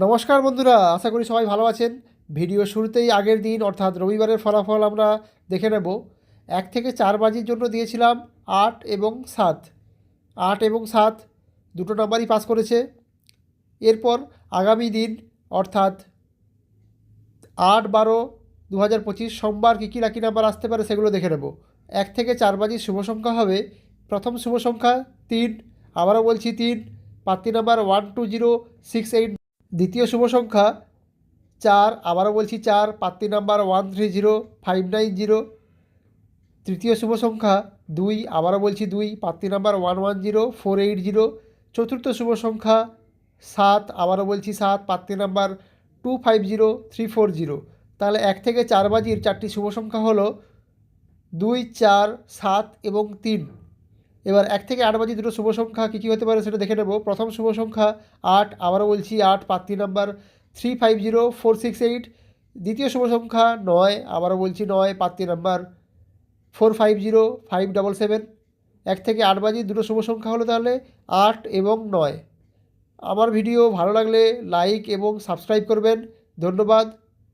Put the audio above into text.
নমস্কার বন্ধুরা, আশা করি সবাই ভালো আছেন। ভিডিও শুরুতেই আগের দিন, অর্থাৎ রবিবারের ফলাফল আমরা দেখে নেব। এক থেকে চার বাজির জন্য দিয়েছিলাম আট এবং সাত। আট এবং সাত দুটো নাম্বারই পাস করেছে। এরপর আগামী দিন, অর্থাৎ আট বারো দু হাজার পঁচিশ সোমবার কী কী লাকি নাম্বার আসতে পারে সেগুলো দেখে নেব। এক থেকে চার বাজির শুভ সংখ্যা হবে, প্রথম শুভ সংখ্যা তিন, আবারও বলছি তিন পাত্রী number one two zero six eight দ্বিতীয় শুভ সংখ্যা চার, আবারও বলছি চার পাত্রী number one three zero five nine zero তৃতীয় শুভ সংখ্যা দুই, আবারও বলছি দুই পাত্রী number one one zero four eight zero চতুর্থ শুভ সংখ্যা সাত, আবারও বলছি সাত পাত্রী number two five zero three four zero তাহলে এক থেকে চার বাজির চারটি শুভ সংখ্যা হলো দুই, চার, সাত এবং তিন। এবার এক থেকে আট বাজি দুটো শুভ সংখ্যা কী কী হতে পারে সেটা দেখে নেব। প্রথম শুভ সংখ্যা আট, আবারও বলছি আট পাত্রী number three five zero four six eight দ্বিতীয় শুভ সংখ্যা নয়, আবারও বলছি নয় পাত্রী number four five zero five double seven এক থেকে আট বাজি দুটো শুভ সংখ্যা হলো তাহলে আট এবং নয়। আমার ভিডিও ভালো লাগলে লাইক এবং সাবস্ক্রাইব করবেন। ধন্যবাদ।